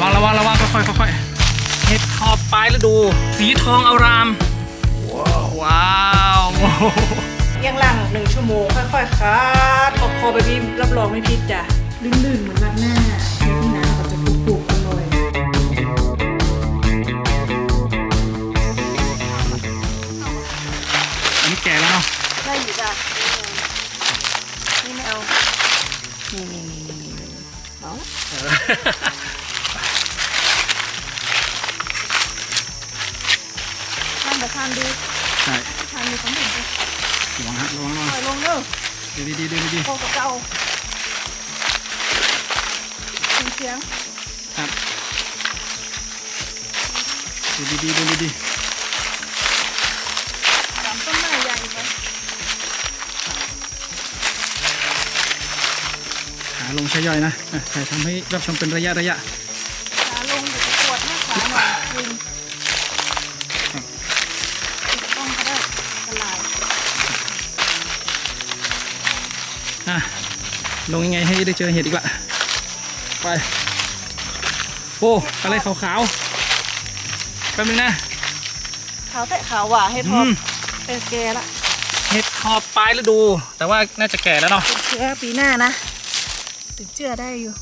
ระวังระวังระวังค่อยๆค่อยๆเห็ดขอบปลายฤดู สีทองอาราม ว้าวเอียงหลังหนึ่งชั่วโมงค่อยๆคัดขอบคอไปพี่รับรองไม่พิษจ้ะลื่นๆเหมือนรัดหน้าเดี๋ยวพี่น้ำก็จะกรุบๆอร่อยอันนี้แก่แล้วเนาะได้อยู่จ้ะนี่ไม่เอานี่นี่นี่นี่นี่เอา ทานแต่ทานดูใช่ทานดูสำเร็จเลยระวังฮะระวังระวังปล่อยลงเด้อเดินดีๆเดินดีโคกับเจ้าเสียงๆครับเดินดีๆเดินดีสามต้นไม้ใหญ่ไปๆขาลงใช้ย่อยนะอะถ่ายทำให้รับชมเป็นระยะระยะ ลงยังไงให้ได้เจอเห็ดอีกละไป โอ้อะไรขาวๆแป๊บนึงนะขาวแต่ขาวหว่ะให้ทออืบมเป็นแกละเห็ดขอบปลายฤดู แต่ว่าน่าจะแก่แล้วเนาะติดเชื้อปีหน้านะติดเชื้อได้อยู่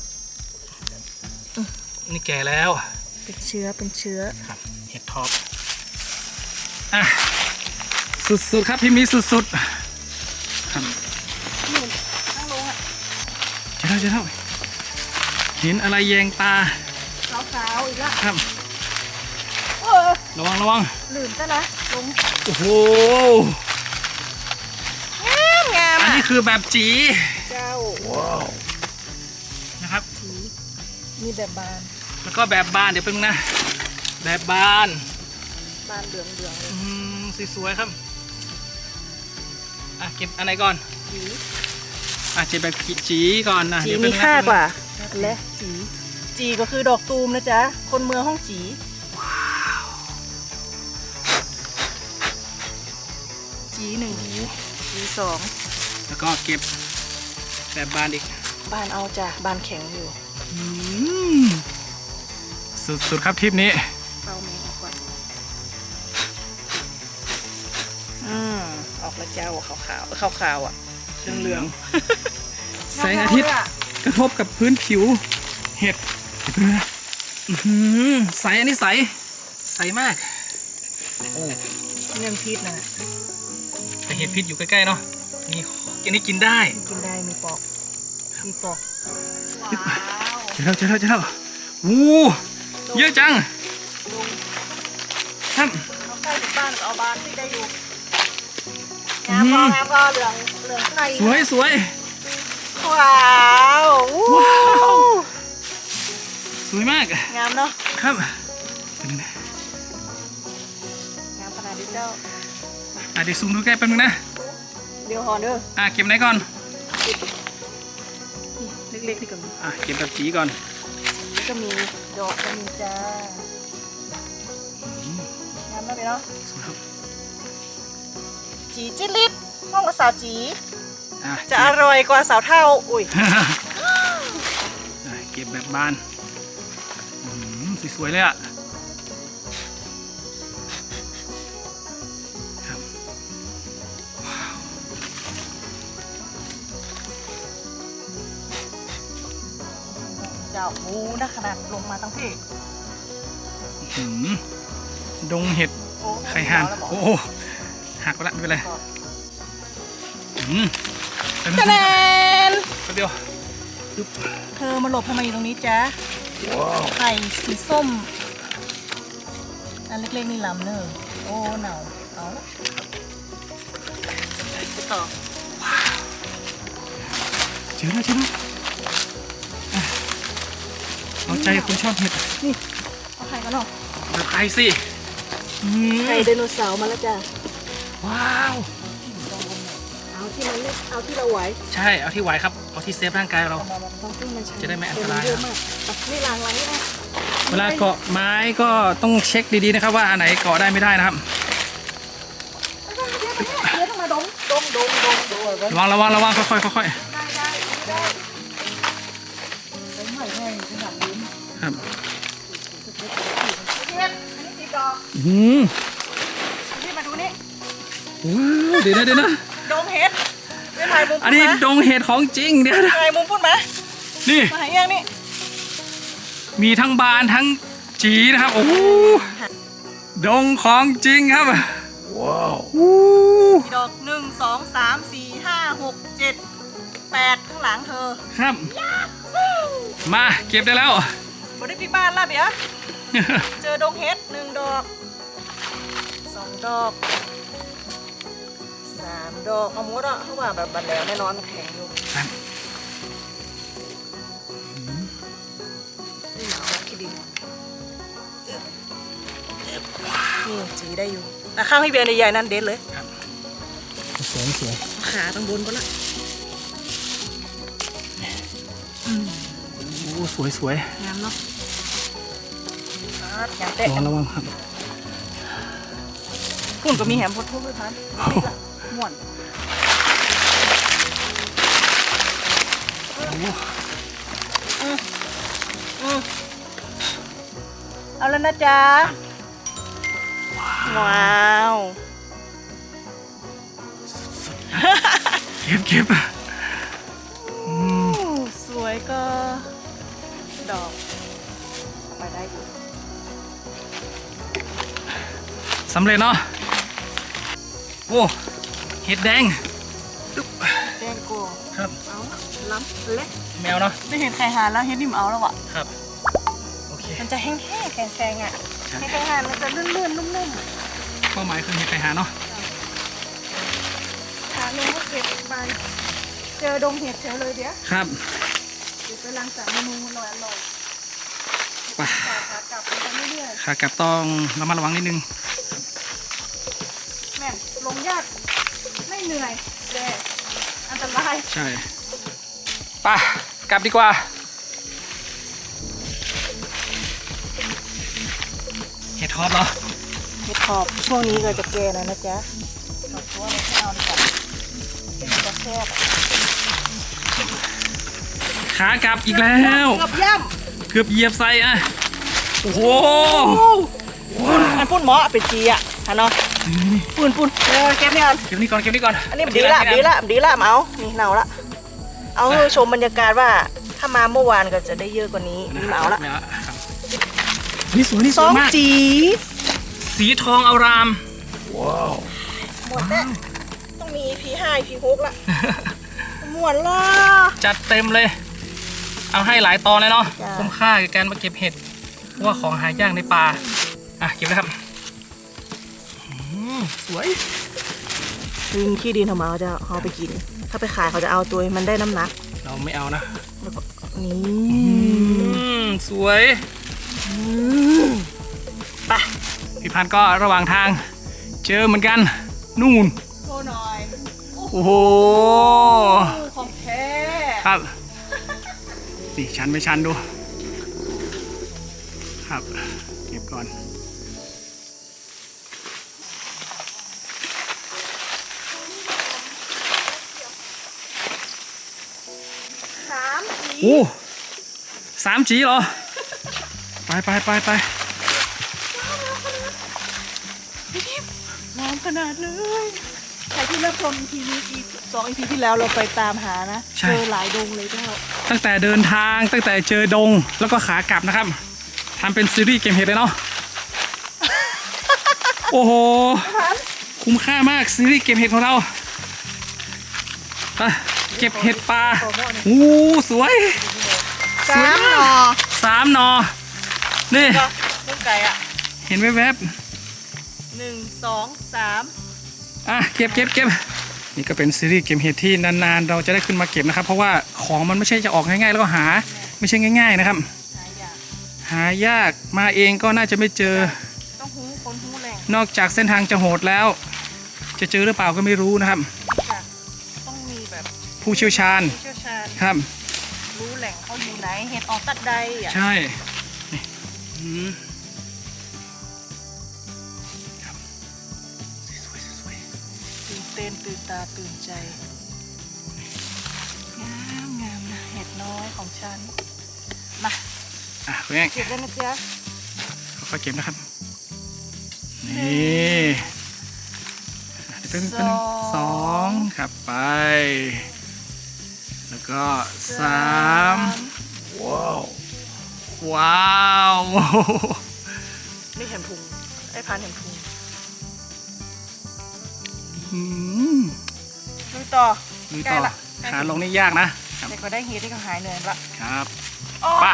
นี่แก่แล้วเป็นเชื้อเป็นเชื้อครับเห็ดทอบอะสุดๆครับพิมพ์นี้สุดๆ เจ้าเจ้าเห็นอะไรแยงตาขาวขาวๆอีกละครับเออระวังระวังลืมซะละลงโอ้โหงามงามอันอะนี้คือแบบจีเจ้านะครับสีมีแบบบาน แล้วก็แบบบานเดี๋ยวเป็นงนะ แบบบานบานเหลืองเหลืองๆเลยอืมสวยๆครับอะเก็บอันไหนก่อนสี อะเก็บแบบจีก่อนนะจีเดี๋ยวเป็มีนงนะค่ากว่าและจีจีก็คือดอกตูมนะจ๊ะ คนเมืองห้องจีจีหนึ่งจีสองแล้วก็เก็บแบบบานอีก บานเอาจ้ะ บานแข็งอยู่อืมสุดๆครับทริปนี้เอาแมงออกก่อนอืมออกแล้วเจ้าขาวขาวขาวขาวๆอะ เหลืองแสงอาทิตย์กระทบกับพื้นผิว เห็ดเห็ดเป็นไงอื้อหือใสอันนี้ใส ใสมาก โอ้เงินพิษนะแต่เห็ดพิษอยู่ใกล้ๆเนาะนี่อันนี้กินได้ กินได้มีปอกมีปอกเจอแล้วเจอแล้วเจอแล้ววู้เยอะจังครับเอาใกล้ถึงบ้านก็เอาบานที่ได้อยู่อืงามมพองามพอเหลือง เหลืองในสวยสวยว้าวอู้ว้าวสวยมากงามเนาะครับเป็นไงงามขนาดนี้เจ้าอะเดี๋ยวซูมดูใกล้แป๊บนึงนะเดี๋ยวหอเด้ออะเก็บไหนก่อนนี่เล็กๆนี่ก็มีอะเก็บแบบจีก่อนนี่ก็มีดอกก็มีจ้างามมากเลยเนาะสวยครับจีจิลิต ห้องกับสาวจี อะจะอร่อยกว่าสาวเท่า อุ้ย อะเก็บแบบบานอืมสวยๆเลยอะครับเจ้าหมูนะขนาดลงมาทั้งพี่หืมดงเห็ด โอ้ไข่ห่าน แล้วบอกโอ้โหหักไปละไม่เป็นไรอืมเป็น คะแนนแป๊บเดียวเธอมาหลบทำไมอยู่ตรงนี้จ๊ะไข่สีส้ม อันเล็กๆนี่ลำเนอะโอ้หนาวเอาละไปต่อเจอแล้วเจอแล้วอะเอาใจคนชอบเห็ดเอาไข่กันเนาะแบบใครสิอืมไข่ไดโนเสาร์มาแล้วจ้ะว้าวเอา ที่มันเล็กเอาที่เราไหวใช่เอาที่ไหวครับเอาที่เซฟร่างกายเรา ต้องซึ่งมันใช้จะได้ไม่อันตรายเยอะมากอะนี่ล้างล้างนี่นะเวลาเกาะไม้ก็ต้องเช็คดีๆนะครับ ว่าอันไหนเกาะได้ไม่ได้นะครับเดี๋ยวต้องมาดมดมดมดมดมดมระวังระวังระวังค่อยๆค่อยได้ได้ได้ไปใหม่ให้ขนาดนี้ๆครับดอกอืมพี่มาดูนี่ว้าวเดี๋ยวนะเดี๋ยวนะ ดงเห็ดไปถ่ายมุมอันนี้พูดดงเห็ดของจริงเดี๋ยวนะมาถ่ายมุมพูดมานี่มาหายังนี่ มีทั้งบานทั้งจีนะครับ โอ้โหดงของจริงครับ ว้าวกี่ดอกหนึ่งสองสามสี่ห้าหกเจ็ดแปดข้างหลังเธอ ครับ มาเก็บได้แล้วบได้ที่บ้านละเบียร์เจอดงเห็ดหนึ่งดอกสองดอก สามดอกเอาหมดอะเพราะว่าแบบบันแล้วแน่นอนมันแข็งอยู่ครับนี่หนาวแล้วคิดดีนี่จีได้อยู่อะข้างพี่เบียร์ในใหญ่นั่นเด็ดเลยสวยสวยขาตั้งบนก็ละโอ้สวยสวยงามเนาะอย่างเตะระวังระวังครับพุ่นก็มีแหมพดทุบด้วยทัน ม่วนโอ้อืมอืมเอาแล้วนะจ๊ะ ว้าว เก็บเก็บอืมอู้สวยก็ ดอกเอาไปได้อยู่สำเร็จเนาะโอ้ เห็ดแดงแดงโกครับเอาละล้ำเล็กแมวเนาะไม่เห็นใครหาแล้วเฮ็ดนิ่มเอาแล้วอะครับโอเคมันจะแห้งๆแข็งๆอะใช่ให้ใครหามันจะลื่นๆนุ่มเป้าหมายคือเห็ดไข่หาเนาะๆหาลงก็เก็บไปเจอดงเห็ดเฉยเลยเดี๋ยวครับเดี๋ยวไปล้างสารเมนูมันลอยอร่อยไปแต่ขากลับไปเรื่อยขากลับต้องระมัดระวังนิดนึงๆแม่นลงยากไม่ เหนื่อยแต่อันตรายใช่ไปกลับดีกว่า เห็ดทอปเหรอเห็ดขอบช่วงนี้ก็จะแก่แล้วนะจ๊ะขอบตัวไม่เอาดีกว่ามันจะแซ่บอะขากลับอีกแล้ว เกือบย่เกือบเหยียบใส่อะ โอ้โหำอันปุ้นหมอเป็นจีอะฮะเนาะ ปุ้นปุ้นเออเก็บนี่ก่อนเก็บนี่ก่อนเก็บนี่ก่อนอันนี้มันดีละดีละดีละมาเอานี่เนาละเอาให้ชมบรรยากาศว่าถ้ามาเมื่อวานก็จะได้เยอะกว่านี้นี่มาเอาละไม่เอาครับนี่สวยนี่สสวอยงมากจีสีทองอารามหมดแล้วต้องมี EP 5 EP 6ละหมดละจัดเต็มเลย เอาให้หลายตอนเลยเนาะจ้ะคุ้มค่ากับการมาเก็บเห็ดเพราะว่าของหายากในป่าอะเก็บเลยครับอืม สวยดินขี้ดินของมาเขาจะเอาไปกิน ถ้าไปขายเขาจะเอาตัวมันได้น้ำหนัก เราไม่เอานะแล้วก็นี่อืมสวยไปพี่พันธุ์ก็ระหว่างทาง เจอเหมือนกันนู่นโชว์หน่อยโอ้โหของแท้ครับนี่ชันไม่ชันดู สามสีโอ้สามจีเหรอ ไปไปไปไปน้ำขนาดเลยใครที่รับชม EP นี้อีสอง EP ที่แล้วเราไปตามหานะใช่เจอหลายดงเลยเจ้าตั้งแต่เดินทางตั้งแต่เจอดงแล้วก็ขากลับนะครับทำเป็นซีรีส์เกมเห็ดเลยเนาะโอ้โห คุ้มค่ามากซีรีส์เกมเห็ดของเราไป เก็บเห็ดปลาอู้สวยสามหน่อสามหนอนี่ก็ลูกไก่อะเห็นแวบหนึ่งสองสามๆอะเก็บเก็บเก็บนี่ก็เป็นซีรีส์เกมเห็ดที่นานๆ เราจะได้ขึ้นมาเก็บนะครับ เพราะว่าของมันไม่ใช่จะออกง่ายๆ แล้วก็หาไม่ใช่ง่าย ๆนะครับ หายากหายากมาเองก็น่าจะไม่เจอต้องหูคนหูแหล่งนอกจากเส้นทางจะโหดแล้ว จะเจอหรือเปล่าก็ไม่รู้นะครับ ผู้เชี่ยวชาญผู้เชี่ยวชาญครับ รู้แหล่งเขาอยู่ไหนเห็ดออกตัดใดอะใช่นี่อืมครับสวยๆสวยตื่นเต้นตื่นตาตื่นใจงามงามนะเห็ดน้อยของฉันมาๆอะคุณแม่เก็บแล้วนะจ๊ะค่อยๆเก็บนะครับ นี่เป็นเป็นสองครับไป แล้วก็สามว้าว ว้าว นี่เห็นพุงไอ้พันเห็นพุงอืมลุยต่อลุยใกล้ต่อละใกล้ขาลงนี่ยากนะครับเด็กก็ได้เฮดที่เขาหายเหนื่อยละครับอ๋อไป่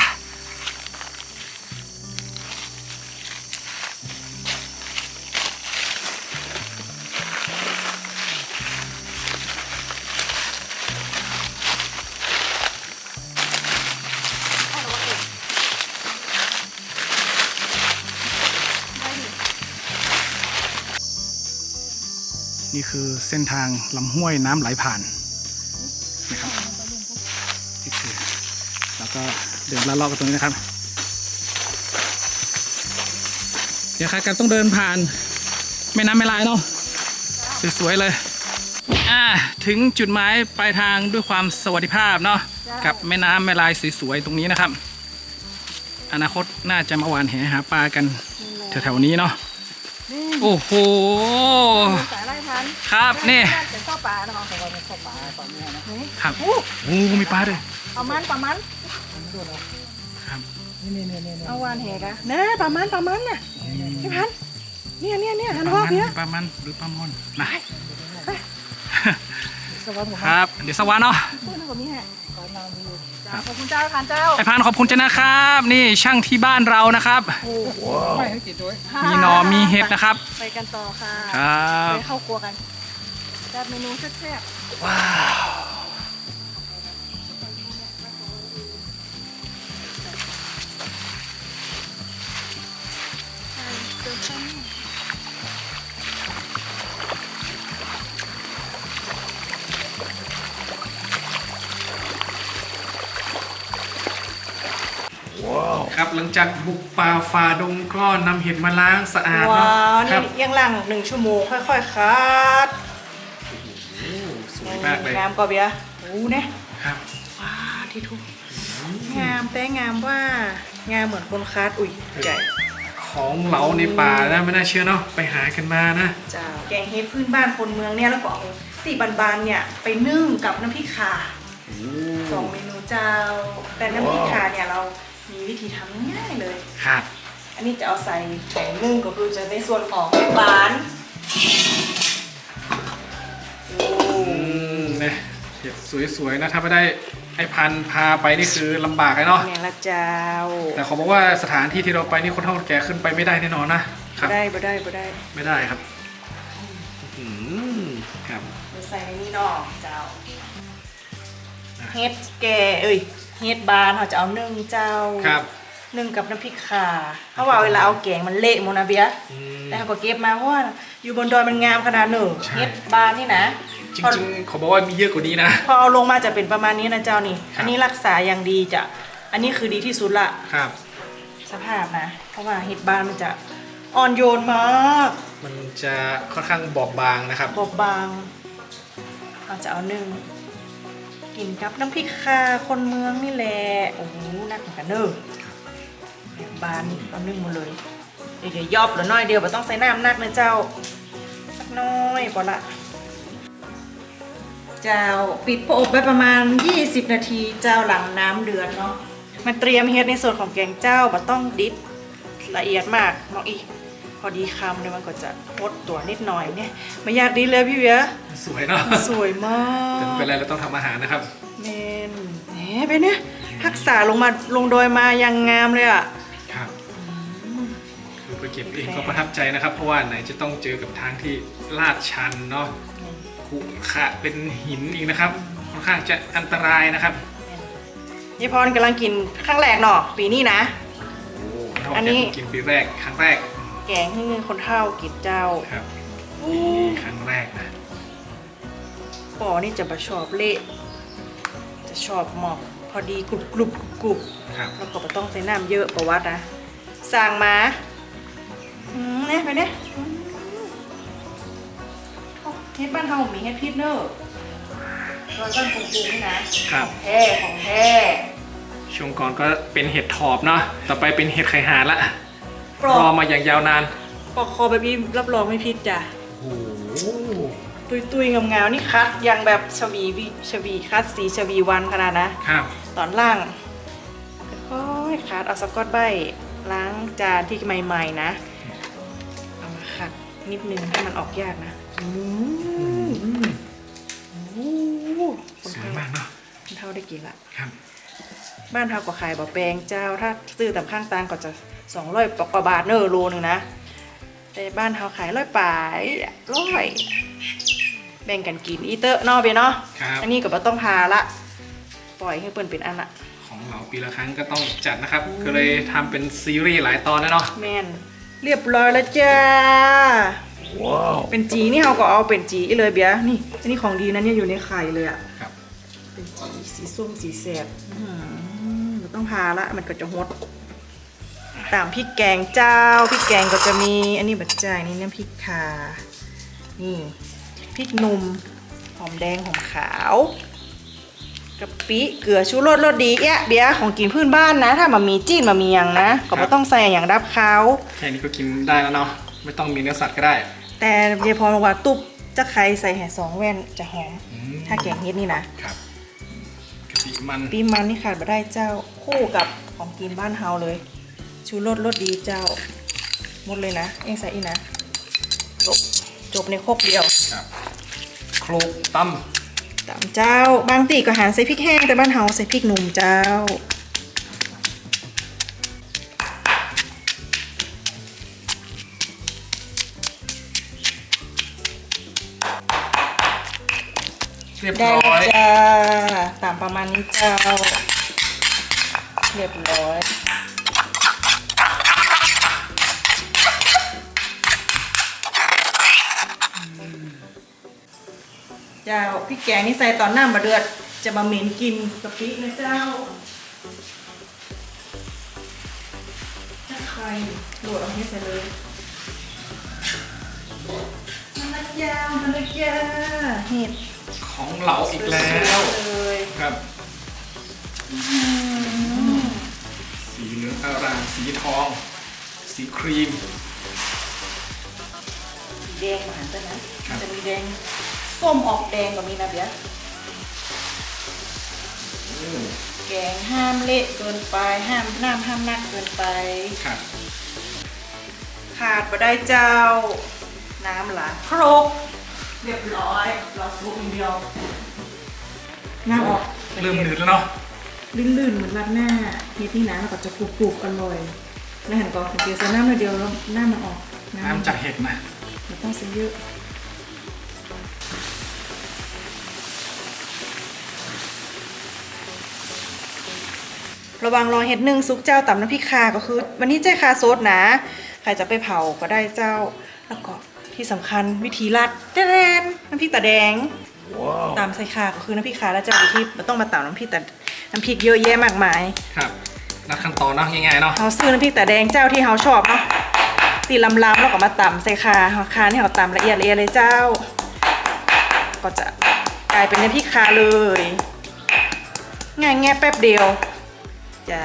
นี่คือเส้นทางลำห้วยน้ำไหลผ่านนะครับนี่คือแล้วก็เดินลัดเลาะกันตรงนี้นะครับเดี๋ยวครับกันต้องเดินผ่านแม่น้ำแม่ลายเนาะสวยๆเลยอ่าถึงจุดหมายปลายทางด้วยความสวัสดิภาพเนาะกับแม่น้ำแม่ลายสวยๆตรงนี้นะครับ อนาคตน่าจะมาหวานแหหาปลากันแถวๆนี้เนาะโอ้โห สายไล่พันครับนี่ เป็นข้าวปลาเนาะของเราเป็นข้าวปลาปลาเนื้อนะครับโอ้มีปลาด้วย ปลามันปลามันครับเอาวานแหกะเน่ปลามันปลามันน่ะพี่พันเนี่ยเนี่ยเนี่ยหันปรอลาบมันเนี่ยปลามันหรือปลามอนนะ สวัสดีคครับรับ เดี๋ยวสวัสดีเนาะพูดนะกับมีฮะขอนอนอยู่ครับขอบคุณเจ้าพันเจ้าไอพานขอบคุณเจ้านะครับ นี่ช่างที่บ้านเรานะครับไม่ให้กินด้วยมีหนอมีเห็ดนะครับไปกันต่อค่ะครับ ไปเข้าครัวกันจัดเมนูแซ่บว้าว ครับ หลังจากบุกป่าฝ่าดงก็นำเห็ดมาล้างสะอาดว้าเนาะวครันี่บเอียงหลังหนึ่งชั่วโมงค่อยๆคัดสวยมากเลยงามกว่าเบียร์โอ้เนี่ยครับว้าที่ทุกงามแต่งามว่างามเหมือนคนคัดอุ้ยใหญ่ของเหลาในป่านะไม่น่าเชื่อเนาะไปหากันมานะ เจ้าแกงเฮ็ดพื้นบ้านคนเมืองเนี่ยแล้วก็เอาตีบานๆเนี่ยไปนึ่งกับน้ำพริกข่า สองเมนูเจ้า แต่น้ำพริกข่าเนี่ยเรา มีวิธีทำง่ายเลย ครับ อันนี้จะเอาใส่แกงนึ่งก็คือจะในส่วนของเห็ดหวานโอ้อืมเนี่ยเห็ดสวยๆนะ ถ้าไม่ได้ไอพันธุ์พาไปนี่คือลำบากเลยเนาะ แมงละเจ้าแต่เขาบอกว่าสถานที่ที่เราไปนี่คนเฒ่าคนแก่ขึ้นไปไม่ได้แน่นอนนะ ครับ ได้บ่ได้บ่ได้ไม่ได้ครับอืมครับ เดี๋ยวใส่ในนี้เนาะเจ้าอะเฮ็ดแก่เอ้ย เฮ็ดบานเขาจะเอานึ่งเจ้าครับ นึ่งกับน้ำพริกข่าเพราะว่าเวลาเอาแกงมันเละหมดนะเบียร์อืม แต่เขาก็เก็บมาเพราะว่าอยู่บนดอยมันงามขนาดหนึ่งใช่ เฮ็ดบานนี่นะ จริงๆเขาบอกว่ามีเยอะกว่านี้นะ พอเอาลงมาจะเป็นประมาณนี้นะเจ้านี่ ครับ อันนี้รักษาอย่างดีจะอันนี้คือดีที่สุดละครับ สภาพนะ เพราะว่าเห็ดบานมันจะอ่อนโยนมากมันจะค่อนข้างบอบบางนะครับ บอบบางเราจะเอานึ่ง กินกับน้ำพริกข่าคนเมืองนี่แหละโอ้โหนักเหมือนกันเนอะเห็ดบานเอานึ่งมาเลย เดี๋ยวๆยอบเหรือน้อยเดียวไม่ต้องใส่น้ำนักนะเจ้า สักน้อยพอละ เจ้าปิดพออบไว้ประมาณ 20 นาทีเจ้าหลังน้ำเดือดเนาะมาเตรียมเฮ็ดในส่วนของแกงเจ้าบ่ต้องดิบละเอียดมากเนาะอีพ อดีคำเนี่ยมันก็จะพดตัวนิดหน่อยเนี่ยไม่อยากดีเลยพี่เวียสวยเนาะสวยมากแต่ไม่เป็นไรเราต้องทำอาหารนะครับเมนแหมไปเนี่ยทักษะลงมาลงโดอยมายังงามเลยอะครับคือไปเก็บเองก็ประทับใจนะครับ เพราะว่าไหนจะต้องเจอกับทางที่ลาดชันเนาะขรุขระเป็นหินอีกนะครับค่อนข้างจะอันตรายนะครับยี่พรกำลังกินครั้งแรกเนาะปีนี้นะโอ้อันนี้กินปีแรกครั้งแรก แกงให้คนเฒ่ากินเจ้าครับนี่ครั้งแรกนะปอนี่จะมาชอบเละจะชอบหมอกพอดีกรุบกรุบกรุบกรุบครับแล้วก็บ่ต้องใส่น้ำเยอะประวัตินะสั่งมาอืมเนี่ยไปเนี่ยอืมโอ้เฮ็ดบ้านเฮามีเฮ็ดพิษเนอะโดยบ้านกรุงๆนี่นะครับแท้ของแท้ช่วงก่อนก็เป็นเห็ดถอบเนาะต่อไปเป็นเห็ดไข่หานละ กรรออบมาอย่างยาวนานกปอกคอแบบนี้รับรองไม่พิษจ้ะโอ้โหตุยตุยๆงามๆนี่คัดยังแบบชวีวิชวีคัดสีชวีวันขนาดนะ ครับตอนล่างค่อยๆคัดเอาสกอตไบรท์ล้างจานที่ใหม่ๆนะ เอามาขัดนิดนึงให้มันออกยากนะอืมโอ้โหสวยมากเนาะคนเท่าได้กินละ ครับ บ้านเท่าก็ขายบะแปลงเจ้าถ้าซื้อตามข้างตางก็จะ สองร้อยกว่าบาทเนอะโลนึงนะแต่บ้านเฮาขายร้อยปลายร้อยแบ่งกันกินอีเตอร์เนอกเบียเนาะครับอันนี้ก็บ่ต้องพาละ ปล่อยให้เปิ้นเป็นอันละของเราปีละครั้งก็ต้องจัดนะครับ ก็เลยทำเป็นซีรีส์หลายตอนแล้วเนาะแม่นเรียบร้อยแล้วจ้าว้าวเป็นจีนี่เฮาก็เอาเป็นจีเลยเบียร์นี่อันนี้ของดีนะเนี่ยอยู่ในไข่เลยอะครับเป็นจีสีส้มสีแสบอื้อหือบ่ต้องพาละมันก็จะฮด ตามพริกแกงเจ้าพริกแกงก็จะมีอันนี้บัจจายนี่น้ำพริกคานี่พริกหนุ่มหอมแดงหอมขาวกะปิเกลือชูรสรสดีแอะเบียร์ของกินพื้นบ้านนะ ถ้ามามีจีนมามีหยังนะ ก็ไม่ต้องใส่อย่างดับเขาแค่นี้ก็กินได้แล้วเนาะไม่ต้องมีเนื้อสัตว์ก็ได้ แต่เยายพรบอกว่าตุบจะใครใส่แห่สองแว่นจะหอมอืมถ้าแกงเฮ็ดนี่นะครับกะปิมันปีมันนี่ขาดมาได้เจ้าคู่กับของกินบ้านเฮาเลย ชูรสรสดีเจ้า หมดเลยนะ เองใส่อีกนะจบจบในโครกเดียวครับโครกตตามเจ้า บางตีก็หารใส่พริกแห้งแต่บ้านเฮาใส่พริกหนุ่มเจ้าำเรียบได้ร้อแล้วยจ้าตามประมาณนี้เจ้า เรียบร้อย เจ้าพริกแกงนี่ใส่ตอนน้ำมาเดือด จะมาเหม็นกินกะปินะเจ้าถ้าใครโหลดเอาให้ใส่เลยมาละจ้ามาละจ้าเห็ดของเราอีกแล้ว เลยครับ สีเหลืองอารามสีทอง สีครีม แดงมาหันไปนะครับ จะมีแดง ส้มออกแดงกว่ามีนะเบียร์แกงห้ามเละเกินไปห้ามน้ำห้ามนักเกินไป ครับ ขาดมาได้เจ้า น้ำหลาครกเรียบร้อยเราซุปอย่างเดียว น้ำออกเริ่มหนืดแล้วเนาะลื่นๆเหมือนรัดหน้าเฮ็ดนี่นะแล้วก็จะกรุบๆอร่อยแล้วเห็นก็เดี๋ยวใส่น้ำหน่อยเดียวแล้วน้ำมันออกน้ำจากเห็ดนะไม่ต้องใส่เยอะ ระวังรอเห็ดหนึ่งซุกเจ้าต่ำน้ำพริกคาก็คือ วันนี้เจ้คาโซดนะ ใครจะไปเผาก็ได้เจ้า แล้วก็ที่สำคัญวิธีรัดแดนน้ำพริกตาแดงตามใส่คาก็คือน้ำพริกคาแล้วเจ้าวิธีไม่ต้องมาตำน้ำพริกแต่น้ำพริกเยอะแยะมากมายครับนัดขั้นตอนเนาะง่ายๆเนาะเขาซื้อน้ำพริกตาแดงเจ้าที่เขาชอบเนาะตีลำลำๆแล้วก็มาตำใส่คาเขาคาที่เขาตำละเอียดละเอียดเลยเจ้า ก็จะกลายเป็นน้ำพริกคาเลย ง่ายแง่แป๊บเดียว จ้า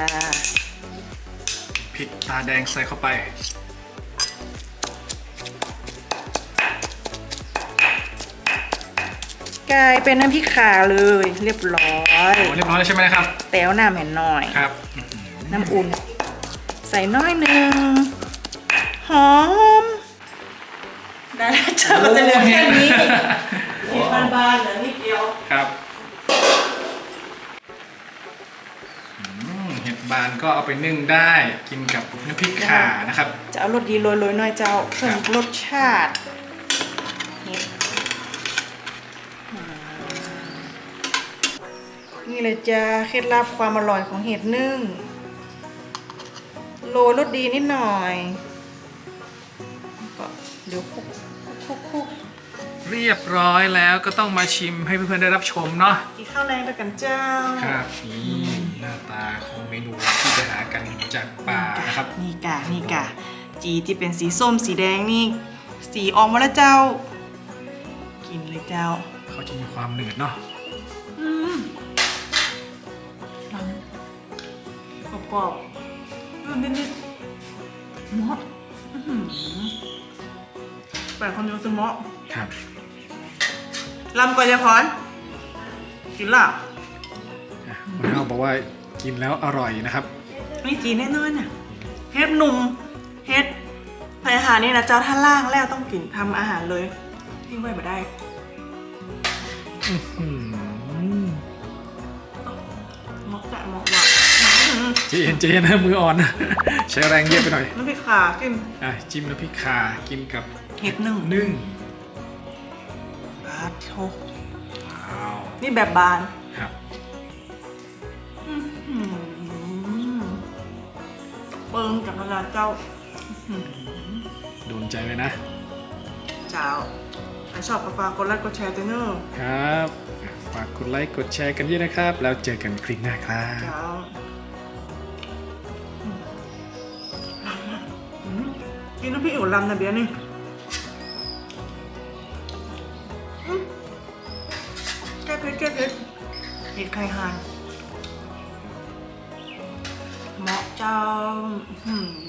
พริกตาแดงใส่เข้าไป กลายเป็นน้ำพริกขาเลยเรียบร้อย โอ้เรียบร้อยแล้วใช่ไหมนะครับ แต้วน้ำเห็นหน่อย ครับน้ำอุ่น ใส่น้อยหนึ่งหอม ได้แล้วเจ้าก็จะเหลือแค่นี้เห็ดบานๆเหลือนิดเดียว ครับอืมเห็ด บานก็เอาไปนึ่งได้กินกับน้ำพริกข่านะครับ จะเอารสดีโรยๆหน่อยเจ้าเพิ่มรสชาติเห็ดอืมนี่เลยจ้าเคล็ดลับความอร่อยของเห็ดนึ่ง โรยรสดีนิดหน่อยก็เดี๋ยวคลุกคลุกคลุกเรียบร้อยแล้วก็ต้องมาชิมให้เพื่อนๆได้รับชมเนาะกินข้าวแรงไปกันเจ้า ครับนี่หน้าตาของ เมนูที่จะหากันจากป่านะครับ นี่กะนี่กะจีที่เป็นสีส้มสีแดงนี่ สีออกมาแล้วเจ้า กินเลยเจ้า เขาจะมีความหนืดเนาะอืมลำกรอบๆอืมนิดๆหมดแปดคนเดียวสมอครับลำก่อนยายพรกินละอะคุณเฮาบอกว่า กินแล้วอร่อยนะครับนี่จีนแน่นอนน่ะเฮ็ดหนุ่มเฮ็ดใส่อาหารนี่นะเจ้าท่าล่างแล้วต้องกินทำอาหารเลยทิ้งไว้ไม่ได้อืมมอกแตะมอกหวานเจนเจนนะมืออ่อนนะใช้แรงเยอะไปหน่อยน้ำพริกขากินอะจิ้มน้ำพริกคากินกับเห็ดหนึ่งนึ่งบาทโชว้าวนี่แบบบานครับ อืม เปิงกับนาราเจ้าอื้อหือโดนใจเลยนะ เจ้าใครชอบก็ฝากกดไลค์กดแชร์ด้วยเนอะครับอะฝากกดไลค์กดแชร์กันเยอะนะครับ แล้วเจอกันคลิปหน้าครับ เจ้าอืมกินน้ำพริกอุ่นลำนะเบียร์นี่อืมแก้เผ็ดแก้เผ็ดเห็ดไข่ห่าน เห